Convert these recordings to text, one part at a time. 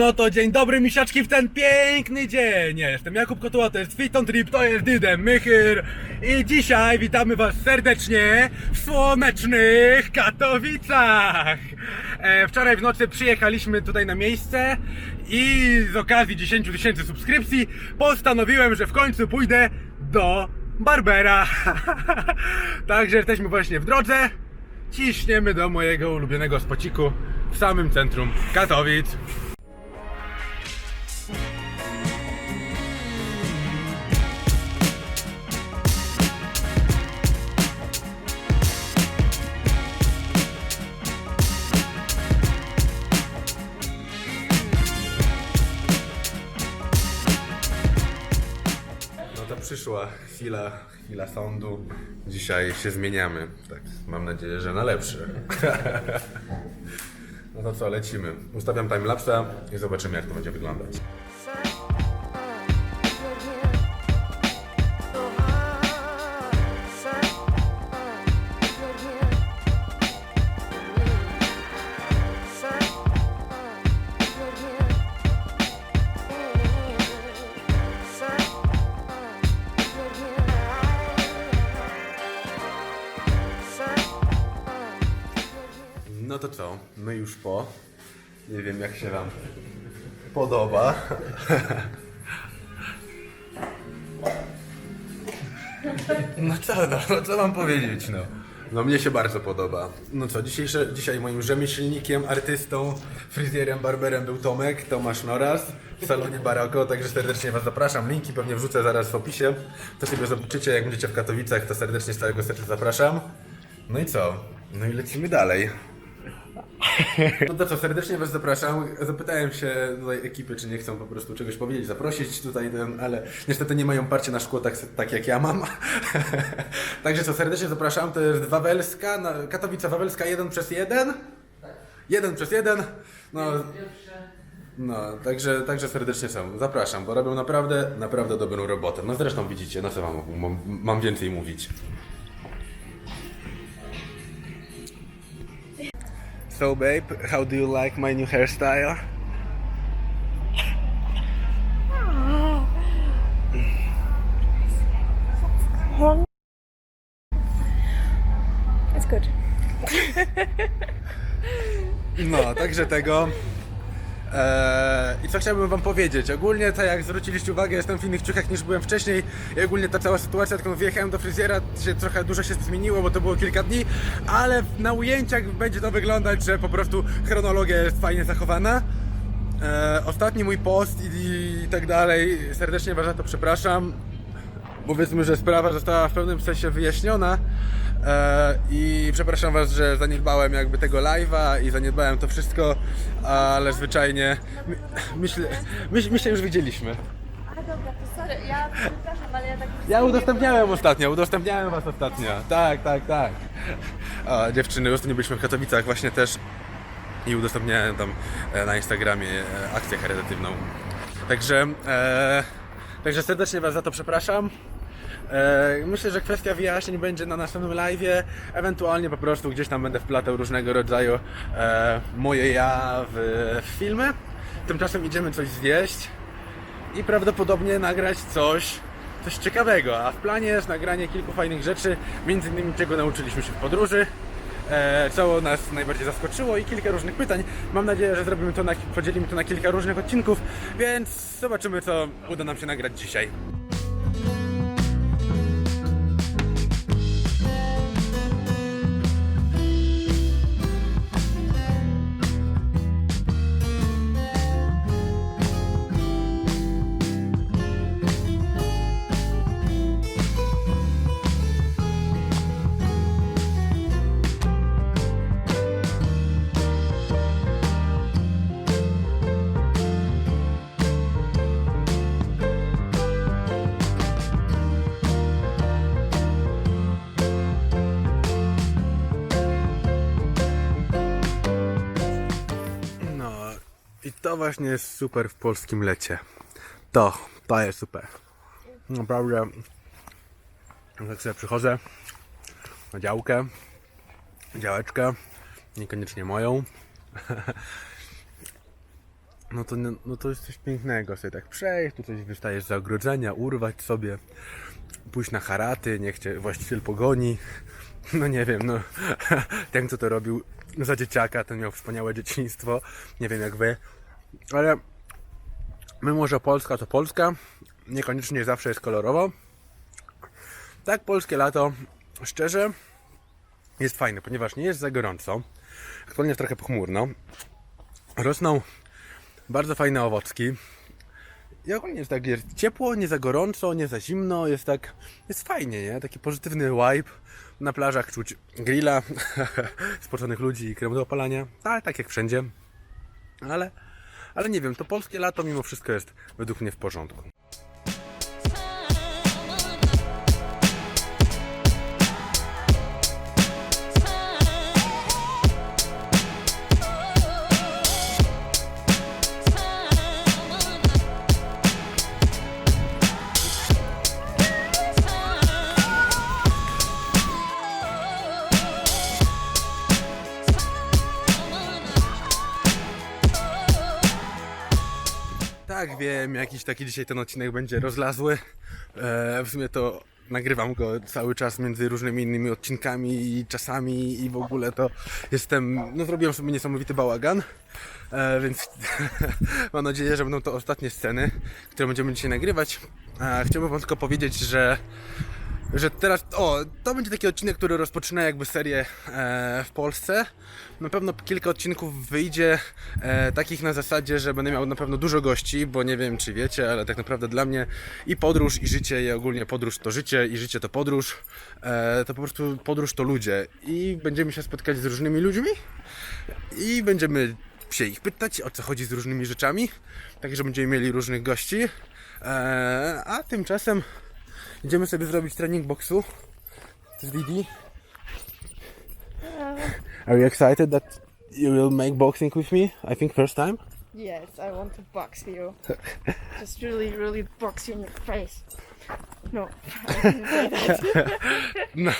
No to dzień dobry misiaczki w ten piękny dzień. Jestem Jakub Kotuła, to jest Fiton Trip, to jest Dydem Mychyr i dzisiaj witamy was serdecznie w słonecznych Katowicach. E, wczoraj w nocy przyjechaliśmy tutaj na miejsce i z okazji 10 tysięcy subskrypcji postanowiłem, że w końcu pójdę do Barbera. Także jesteśmy właśnie w drodze. Ciśniemy do mojego ulubionego spociku w samym centrum Katowic. Przyszła chwila, chwila sądu. Dzisiaj się zmieniamy. Tak, mam nadzieję, że na lepsze. No to co, lecimy. Ustawiam timelapsa i zobaczymy jak to będzie wyglądać. My już po. Nie wiem jak się wam podoba. No co, no, no co mam powiedzieć, no. No mnie się bardzo podoba. No co, dzisiejsze, dzisiaj moim rzemieślnikiem, artystą, fryzjerem, barberem był Tomek, Tomasz Noras w salonie Baroko, także serdecznie Was zapraszam. Linki pewnie wrzucę zaraz w opisie. To sobie zobaczycie, jak będziecie w Katowicach, to serdecznie z całego serca zapraszam. No i co? No i lecimy dalej. No to co, serdecznie Was zapraszam. Zapytałem się tutaj ekipy, czy nie chcą po prostu czegoś powiedzieć, zaprosić tutaj, ten, ale niestety nie mają parcia na szkło tak, tak jak ja mam. Także co, serdecznie zapraszam. To jest Wawelska, na, Katowice Wawelska 1 przez 1. 1 przez 1. No, no także, także serdecznie są. Zapraszam, bo robią naprawdę, naprawdę dobrą robotę. No zresztą widzicie, no co wam mam, mam więcej mówić. So babe, how do you like my new hairstyle? It's good. No, także tego. Eee, I co chciałbym wam powiedzieć? Ogólnie tak jak zwróciliście uwagę, jestem w innych ciuchach niż byłem wcześniej i ogólnie ta cała sytuacja, odkąd wyjechałem do fryzjera, się trochę dużo się zmieniło, bo to było kilka dni, ale na ujęciach będzie to wyglądać, że po prostu chronologia jest fajnie zachowana. Eee, ostatni mój post i, i tak dalej, serdecznie was za to przepraszam. Powiedzmy, że sprawa została w pewnym sensie wyjaśniona i przepraszam was, że zaniedbałem jakby tego live'a i zaniedbałem to wszystko, ale zwyczajnie my, myślę, my, my się już widzieliśmy. A dobra, to sorry, ja przepraszam, ale ja tak... Ja udostępniałem ostatnio, udostępniałem was ostatnio. Tak, tak, tak. O, dziewczyny, ostatnio byliśmy w Katowicach właśnie też i udostępniałem tam e, na Instagramie e, akcję charytatywną. Także, e, także serdecznie was za to przepraszam. E, Myślę, że kwestia wyjaśnień będzie na następnym live. Ewentualnie po prostu gdzieś tam będę wplatał różnego rodzaju e, moje ja w, w filmy. Tymczasem idziemy coś zjeść i prawdopodobnie nagrać coś, coś ciekawego. A w planie jest nagranie kilku fajnych rzeczy, między innymi czego nauczyliśmy się w podróży. E, co nas najbardziej zaskoczyło i kilka różnych pytań. Mam nadzieję, że zrobimy to na, podzielimy to na kilka różnych odcinków, więc zobaczymy co uda nam się nagrać dzisiaj. To właśnie jest super w polskim lecie. To, to jest super. Naprawdę. Jak sobie przychodzę na działkę, działeczkę, niekoniecznie moją. no to, no to jest coś pięknego sobie tak przejść, tu coś wystajesz z ogrodzenia, urwać sobie, pójść na haraty, niech cię właściciel pogoni. No nie wiem, no ten kto to robił za dzieciaka, ten miał wspaniałe dzieciństwo, nie wiem jak wy, ale mimo, że Polska to Polska, niekoniecznie zawsze jest kolorowo. Tak, polskie lato, szczerze, jest fajne, ponieważ nie jest za gorąco. Aktualnie jest trochę pochmurno. Rosną bardzo fajne owocki. I ogólnie jest tak, jest ciepło, nie za gorąco, nie za zimno, jest tak, jest fajnie, nie? Taki pozytywny vibe. Na plażach czuć grilla, spoczonych ludzi i krem do opalania. Tak, tak jak wszędzie. Ale, ale nie wiem, to polskie lato mimo wszystko jest według mnie w porządku. Wiem, jakiś taki dzisiaj ten odcinek będzie rozlazły. E, w sumie to nagrywam go cały czas między różnymi innymi odcinkami i czasami i w ogóle to jestem, no zrobiłem sobie niesamowity bałagan, e, więc mam nadzieję, że będą to ostatnie sceny, które będziemy dzisiaj nagrywać. E, chciałbym wam tylko powiedzieć, że że teraz, o, to będzie taki odcinek, który rozpoczyna jakby serię e, w Polsce. Na pewno kilka odcinków wyjdzie e, takich na zasadzie, że będę miał na pewno dużo gości, bo nie wiem czy wiecie, ale tak naprawdę dla mnie i podróż, i życie, i ogólnie podróż to życie, i życie to podróż. E, to po prostu podróż to ludzie. I będziemy się spotkać z różnymi ludźmi i będziemy się ich pytać, o co chodzi z różnymi rzeczami. Także będziemy mieli różnych gości. E, a tymczasem Idziemy sobie zrobić trening boksu z Didi. Are you excited that you will make boxing with me? I think first time. Yes, I want to box you. Just really, really box you in your face. No. No,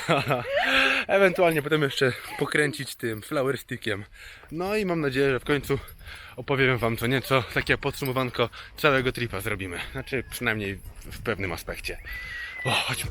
ewentualnie potem jeszcze pokręcić tym flower stickiem. No i mam nadzieję, że w końcu opowiem wam co nieco, takie podsumowanko całego tripa zrobimy. Znaczy przynajmniej w pewnym aspekcie. O, chodźmy.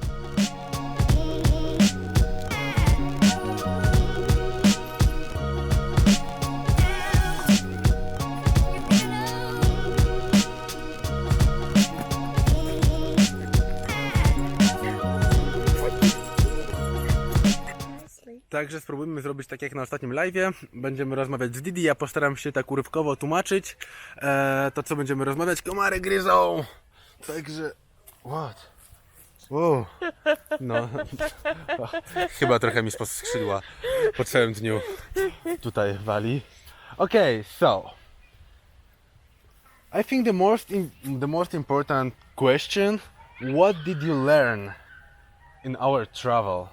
Także spróbujmy zrobić tak jak na ostatnim live'ie. Będziemy rozmawiać z Didi. Ja postaram się tak urywkowo tłumaczyć e, to, co będziemy rozmawiać. Komary gryzą! Także. What? Wow. No. Chyba trochę mi spod skrzydła po całym dniu tutaj wali. Okay, so. I think the most in, the most important question what did you learn in our travel?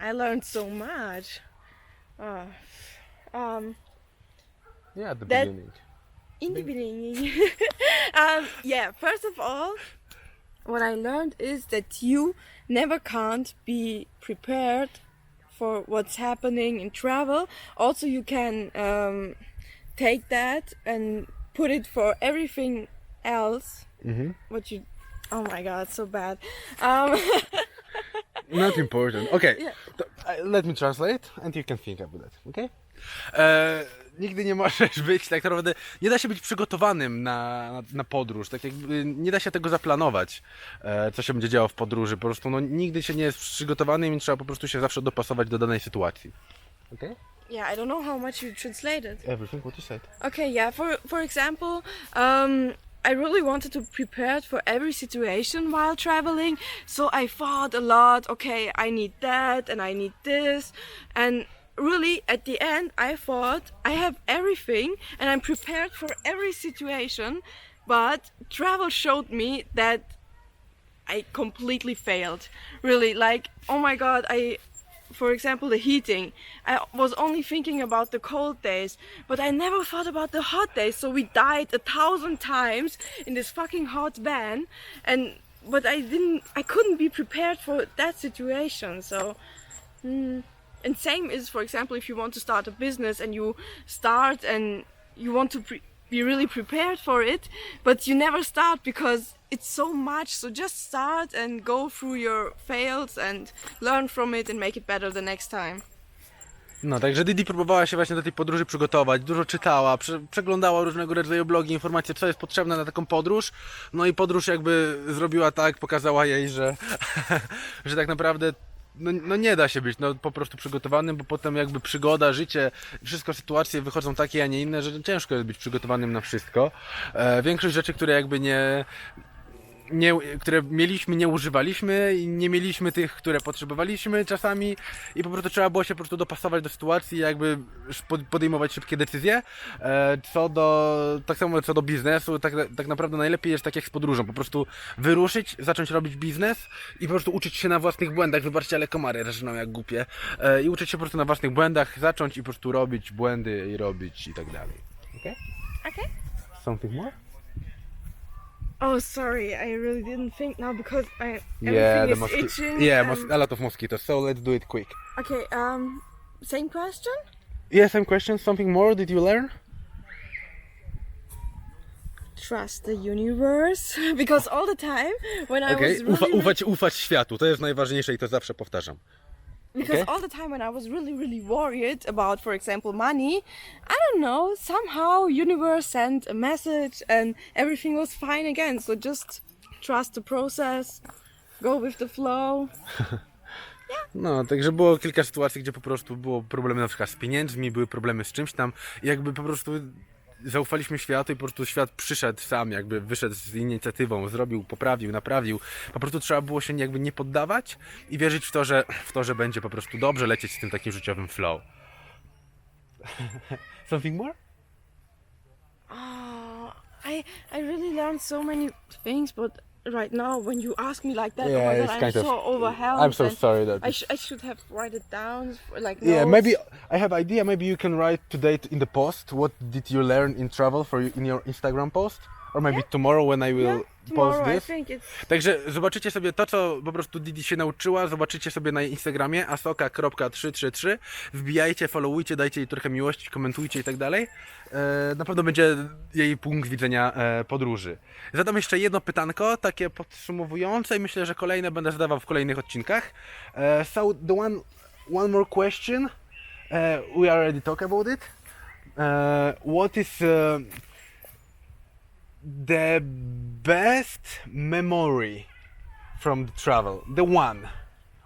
I learned so much. Uh, um, Yeah, at the That- beginning. In the beginning. um, yeah, first of all, what I learned is that you never can't be prepared for what's happening in travel. Also, you can um, take that and put it for everything else. Mhm. What you. Oh my god, so bad. Um, Not important. Okay. Yeah. Uh, let me translate and you can think about that. Okay? E, nigdy nie możesz być tak naprawdę. Nie da się być przygotowanym na, na, na podróż. Tak jakby nie da się tego zaplanować, e, co się będzie działo w podróży. Po prostu no, nigdy się nie jest przygotowanym i trzeba po prostu się zawsze dopasować do danej sytuacji. Okay? yeah, I don't know how much you translated. Everything what you said. Okay, yeah. For for example, um, I really wanted to prepare for every situation while traveling, so I thought a lot. Okay, I need that and I need this, and really at the end I thought I have everything and I'm prepared for every situation, but travel showed me that I completely failed. Really, like, oh my god, I, for example, the heating. I was only thinking about the cold days, but I never thought about the hot days. So we died a thousand times in this fucking hot van, and but I didn't, I couldn't be prepared for that situation. So, mm, and same is for example if you want to start a business and you start and you want to be really prepared for it but you never start because it's so much. So just start and go through your fails and learn from it and make it better the next time. No, także Didi próbowała się właśnie do tej podróży przygotować, dużo czytała, prze, przeglądała różnego rodzaju blogi, informacje, co jest potrzebne na taką podróż. No i podróż jakby zrobiła tak, pokazała jej, że, że tak naprawdę no, no nie da się być no, po prostu przygotowanym, bo potem jakby przygoda, życie, wszystko sytuacje wychodzą takie, a nie inne, że ciężko jest być przygotowanym na wszystko. E, większość rzeczy, które jakby nie, nie, które mieliśmy, nie używaliśmy i nie mieliśmy tych, które potrzebowaliśmy czasami i po prostu trzeba było się po prostu dopasować do sytuacji, jakby pod- podejmować szybkie decyzje. E, Co do, tak samo co do biznesu, tak, tak naprawdę najlepiej jest tak jak z podróżą, po prostu wyruszyć, zacząć robić biznes i po prostu uczyć się na własnych błędach. Wybaczcie, ale komary rżną jak głupie. E, I uczyć się po prostu na własnych błędach, zacząć i po prostu robić błędy i robić i tak dalej. Okay? okay Something more? Oh sorry i really didn't think now because I, everything Yeah, the is mosqui- itching Yeah, and- mos- a lot of mosquitoes. So let's do it quick. okay um same question Yeah, same question. Something more did you learn? trust the universe because all the time when I Okej, was really, Ufa, really- ufać, ufać światu, to jest najważniejsze i to zawsze powtarzam. Because okay. all the time when I was really really worried about for example money I don't know somehow universe sent a message and everything was fine again. So just trust the process go with the flow. No, także było kilka sytuacji, gdzie po prostu było problemy na przykład z pieniędzmi, były problemy z czymś tam. Jakby po prostu zaufaliśmy światu i po prostu świat przyszedł sam, jakby wyszedł z inicjatywą, zrobił, poprawił, naprawił. Po prostu trzeba było się jakby nie poddawać i wierzyć w to, że, w to, że będzie po prostu dobrze lecieć z tym takim życiowym flow. Something more? Oh, I I really learned so many things, but right now when you ask me like that, Yeah, oh my it's god, I'm kind of- so overwhelmed. I'm so sorry that I, sh- I should have write it down, like Yeah, maybe I have idea. Maybe you can write today in the post. What did you learn in travel for you in your Instagram post, or maybe tomorrow when I will Yeah, Także zobaczycie sobie to, co po prostu Didi się nauczyła, zobaczycie sobie na Instagramie asoka.333. Wbijajcie, followujcie, dajcie jej trochę miłości, komentujcie i tak dalej. E, na pewno będzie jej punkt widzenia e, podróży. Zadam jeszcze jedno pytanko, takie podsumowujące i myślę, że kolejne będę zadawał w kolejnych odcinkach. E, so the one, one more question. E, we already talked about it. E, what is e, the best memory from the travel the one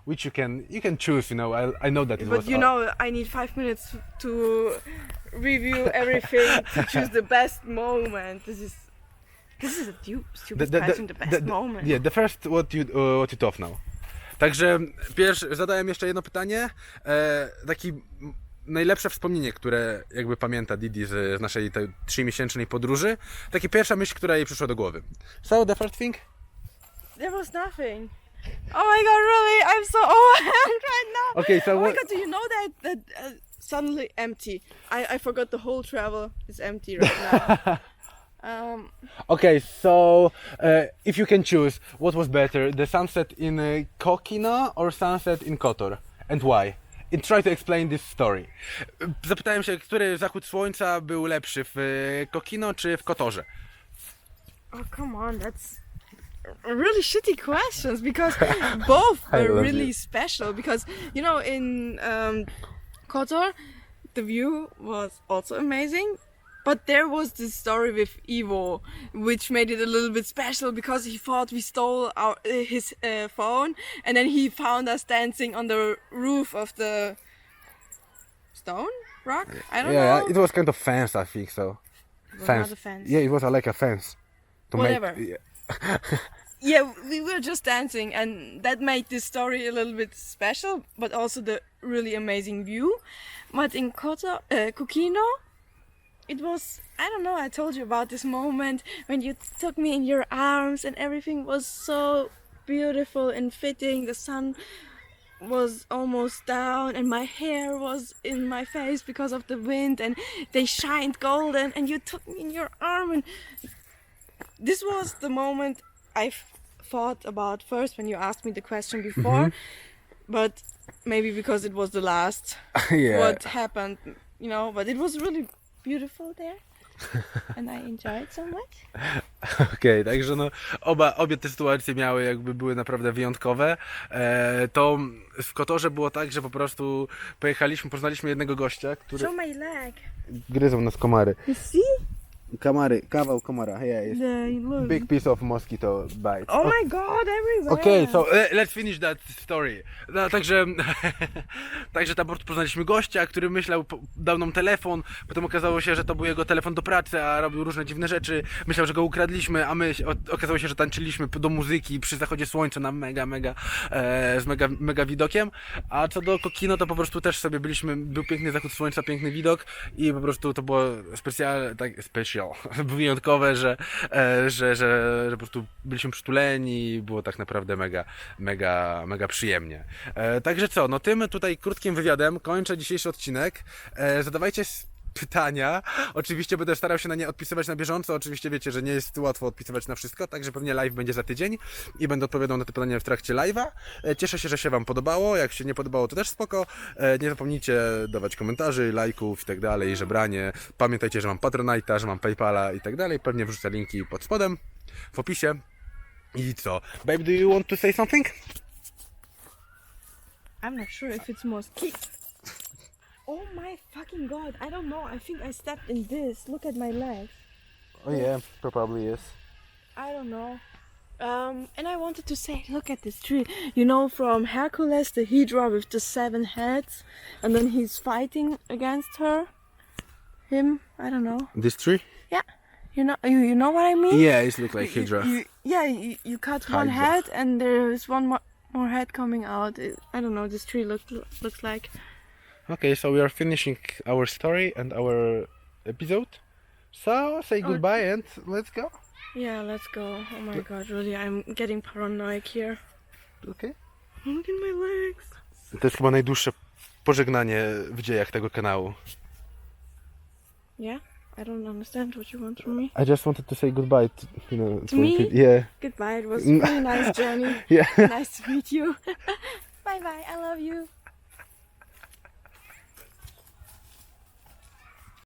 which you can you can choose you know i, I know that it but was you uh, know I need five minutes to review everything to choose the best moment. This is this is a stu- stupid question. The, best moment. yeah the first what you uh, what you talk now także pierwszy zadałem jeszcze jedno pytanie e, taki m, najlepsze wspomnienie, które jakby pamięta Didi z, z naszej tej trzymiesięcznej podróży. Takie pierwsza myśl, która jej przyszła do głowy. So the first thing? There was nothing. Oh my god, really? I'm so overwhelmed right now. Okay, so oh my what- god, do you know that that uh, suddenly empty? I I forgot the whole travel is empty right now. um, Okay, so uh, if you can choose, what was better, the sunset in uh, Kokina or sunset in Kotor, and why? And try to explain this story. Zapytałem się, który zachód słońca był lepszy, w e, Kokino czy w Kotorze? oh come on, that's really shitty questions because both were really you. special. Because you know in um, Kotor, the view was also amazing. But there was this story with Ivo, which made it a little bit special because he thought we stole our uh, his uh, phone, and then he found us dancing on the roof of the stone rock. I don't yeah, know. Yeah, it was kind of fence, I think so. a fence. Yeah, it was uh, like a fence. To Whatever. Make, yeah. yeah, we were just dancing, and that made this story a little bit special, but also the really amazing view. But in Koto, uh, Kukino, it was I don't know. I told you about this moment when you took me in your arms, and everything was so beautiful and fitting. The sun was almost down, and my hair was in my face because of the wind, and they shined golden. And you took me in your arm, and this was the moment I thought about first when you asked me the question mm-hmm. before. but maybe because it was the last yeah. what happened, you know. But it was really beautiful there, and I enjoyed so much. Okej, także no oba, obie te sytuacje miały jakby były naprawdę wyjątkowe. E, to w Kotorze było tak, że po prostu pojechaliśmy, poznaliśmy jednego gościa, który... Show my leg. Gryzą nas komary. You see? Kamary, kawał komara, yeah, jest There, look. big piece of mosquito bite. Oh my God! Everywhere. Okej, so e, let's finish that story. No, także, także tam po prostu poznaliśmy gościa, który myślał, po- dał nam telefon, potem okazało się, że to był jego telefon do pracy, a robił różne dziwne rzeczy. Myślał, że go ukradliśmy, a my o- okazało się, że tańczyliśmy do muzyki przy zachodzie słońca na mega, mega, e, z mega, mega widokiem. A co do Kokino, to po prostu też sobie byliśmy, był piękny zachód słońca, piękny widok i po prostu to było specjal, tak, special, wyjątkowe, że, e, że, że, że po prostu byliśmy przytuleni i było tak naprawdę mega, mega, mega przyjemnie. E, także co, no tym tutaj krótkim wywiadem kończę dzisiejszy odcinek. E, zadawajcie pytania. Oczywiście będę starał się na nie odpisywać na bieżąco. Oczywiście wiecie, że nie jest łatwo odpisywać na wszystko, także pewnie live będzie za tydzień i będę odpowiadał na te pytania w trakcie live'a. E, Cieszę się, że się Wam podobało. Jak się nie podobało, to też spoko. E, Nie zapomnijcie dawać komentarzy, lajków i tak dalej, żebranie. Pamiętajcie, że mam Patronite'a, że mam Paypala i tak dalej. Pewnie wrzucę linki pod spodem, w opisie. I co? Babe, do you want to say something? I'm not sure if it's mosquito. Oh my fucking god! I don't know. I think I stepped in this. Look at my legs. Oh yeah, probably is. I don't know. Um, and I wanted to say, look at this tree. You know, from Hercules, the Hydra with the seven heads, and then he's fighting against her. Him, I don't know. This tree? Yeah, you know, you, you know what I mean? Yeah, it looks like Hydra. You, yeah, you, you cut one head, and there is one more, more head coming out. It, I don't know. This tree look, looks like. Okay, so we are finishing our story and our episode. So say goodbye and let's go. Yeah, let's go. Oh my god, really, I'm getting paranoid here. Okay. Look at my legs. To jest chyba najdłuższe pożegnanie w dziejach tego kanału. Yeah, I don't understand what you want from me. I just wanted to say goodbye to, you know, To me? people. Yeah. Goodbye. It was a really nice journey. Yeah. nice to meet you. bye bye. I love you.